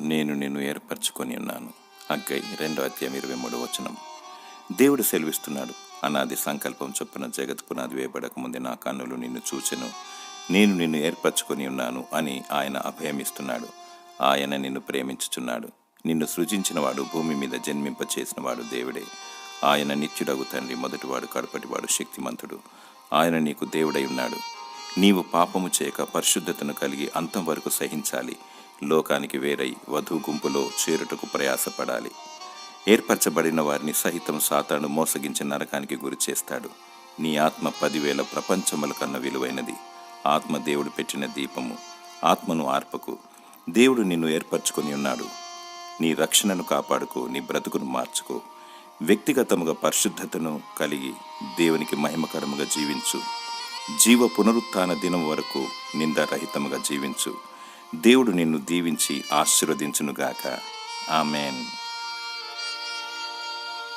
నేను నిన్ను ఏర్పరచుకొని ఉన్నాను. అగ్గై రెండో అధ్యాయం ఇరవై మూడో వచనం. దేవుడు సెలవిస్తున్నాడు అనాది సంకల్పం చొప్పున జగత్ పునాది వేయబడక ముందే నా కన్నులు నిన్ను చూచెను. నేను నిన్ను ఏర్పరచుకొని ఉన్నాను అని ఆయన అభయమిస్తున్నాడు. ఆయన నిన్ను ప్రేమించుచున్నాడు. నిన్ను సృజించినవాడు భూమి మీద జన్మింప చేసినవాడు దేవుడే. ఆయన నిత్యుడగు తండ్రి మొదటివాడు కడపటివాడు శక్తిమంతుడు. ఆయన నీకు దేవుడై ఉన్నాడు. నీవు పాపము చేయక పరిశుద్ధతను కలిగి అంతం వరకు సహించాలి. లోకానికి వేరై వధు గుంపులో చేరుటకు ప్రయాసపడాలి. ఏర్పరచబడిన వారిని సహితం సాతాను మోసగించి నరకానికి గురి చేస్తాడు నీ ఆత్మ పదివేల ప్రపంచముల కన్నా విలువైనది. ఆత్మ దేవుడు పెట్టిన దీపము ఆత్మను ఆర్పకు. దేవుడు నిన్ను ఏర్పరచుకొని ఉన్నాడు. నీ రక్షణను కాపాడుకో నీ బ్రతుకును మార్చుకో. వ్యక్తిగతముగా పరిశుద్ధతను కలిగి దేవునికి మహిమకరముగా జీవించు. జీవ పునరుత్న దినం వరకు నిందారహితముగా జీవించు. దేవుడు నిన్ను దీవించి ఆశీర్వదించునుగాక. ఆమెన్.